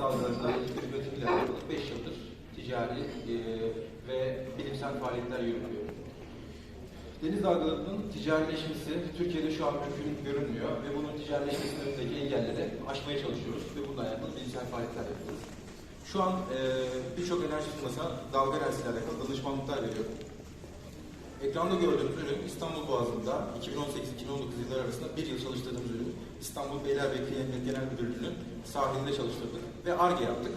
dalgalarında elektrik üretimiyle alakalı 5 yıldır ticari e, ve bilimsel faaliyetler yürütüyor. Deniz dalgalarının ticarileşmesi Türkiye'de şu an mümkün görünmüyor ve bunun ticarileşmesinin önündeki engelleri aşmaya çalışıyoruz ve bununla alakalı bilimsel faaliyetler yapıyoruz. Şu an e, birçok enerji firmasına dalga enerjisiyle alakalı danışmanlıklar veriyorum. Ekranda gördüğünüz ürün İstanbul Boğazı'nda 2018-2019 yılları arasında bir yıl çalıştırdığımız ürün İstanbul Beylerbeyi Emniyet Genel Müdürlüğü'nün sahilinde çalıştırdık ve ARGE yaptık.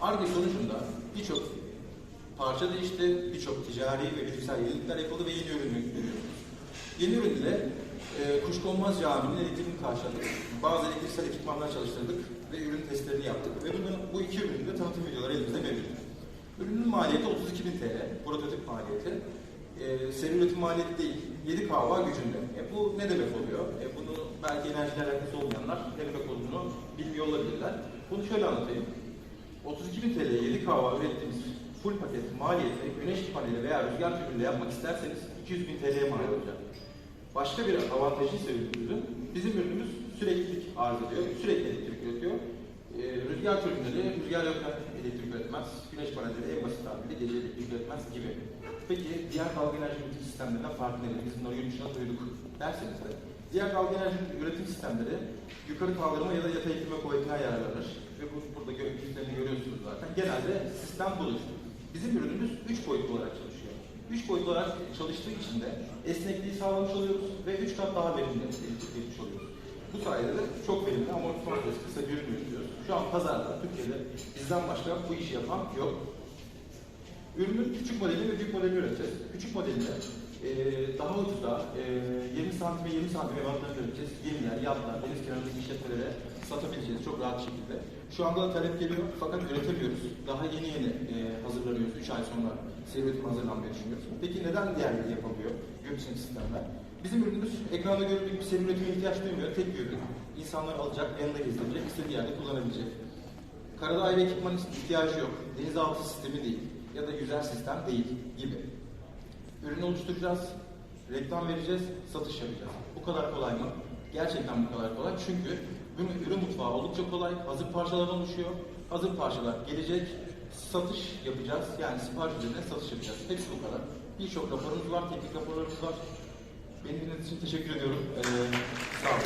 ARGE sonucunda birçok parça değişti, birçok ticari ve bilimsel yenilikler yapıldı ve yeni ürün görüyoruz. Yeni ürün ile e, Kuşkonmaz Camii'nin elektriğini karşıladık. Bazı elektriksel ekipmanlar çalıştırdık ve ürün testlerini yaptık. Ve bunun, bu iki ürünün de tanıtım videoları elimizde mevcut. Ürünün maliyeti 32.000 TL, prototip maliyeti. E, seri üretim maliyeti değil, 7 kahva gücünde. E, bu ne demek oluyor? E, bunu belki enerjiyle alakası olmayanlar ne demek olduğunu bilmiyor olabilirler. Bunu şöyle anlatayım. 32.000 TL 7 kahva ürettiğimiz full paket maliyeti güneş paneli veya rüzgar türbünde yapmak isterseniz 200.000 TL'ye mal olacak. Başka bir avantajı ise ürünümüzün, bizim ürünümüz süreklilik arz ediyor, sürekli elektrik üretiyor. Ee, rüzgar türbinleri rüzgar yokken elektrik üretmez, güneş panelleri en basit tabirle gece elektrik üretmez gibi. Peki diğer dalga enerji üretim sistemlerinden farkı nedir? Biz bunları yurt dışına duyduk derseniz de. Diğer dalga enerji üretim sistemleri yukarı kaldırma ya da yatay itilme kuvvetine yararlanır. Ve bu, burada görüntülerini görüyorsunuz zaten. Genelde sistem budur. Bizim ürünümüz 3 boyutlu olarak çalışıyor. 3 boyutlu olarak çalıştığı için de esnekliği sağlamış oluyoruz ve 3 kat daha verimli elektrik oluyoruz. Sayede de çok verimli amortisman süresi kısa bir ürün. Şu an pazarda Türkiye'de bizden başka bu işi yapan yok. Ürünün küçük modelini ve büyük modelini üreteceğiz. Küçük modelinde e, daha ucuza e, 20 santim ve 20 santim ebatlarını üreteceğiz. Gemiler, yatlar, deniz kenarındaki işletmelere satabileceğiz çok rahat şekilde. Şu anda da talep geliyor fakat üretemiyoruz. Daha yeni yeni e, hazırlanıyoruz. 3 ay sonra seri üretim düşünüyoruz. Peki neden diğerleri yapamıyor? Dışındaki sistemler. Bizim ürünümüz ekranda gördüğü gibi seri üretime ihtiyaç duymuyor. Tek bir ürün. İnsanlar alacak, yanında gezdirecek, istediği yerde kullanabilecek. Karada ayrı ekipman ihtiyacı yok. Denizaltı sistemi değil ya da yüzer sistem değil gibi. Ürünü oluşturacağız, reklam vereceğiz, satış yapacağız. Bu kadar kolay mı? Gerçekten bu kadar kolay. Çünkü ürün, mutfağı oldukça kolay. Hazır parçalardan oluşuyor. Hazır parçalar gelecek, satış yapacağız. Yani sipariş üzerine satış yapacağız. Hepsi bu kadar. Birçok raporumuz var, teknik raporlarımız var. Beni dinlediğiniz için teşekkür ediyorum. Ee, sağ olun.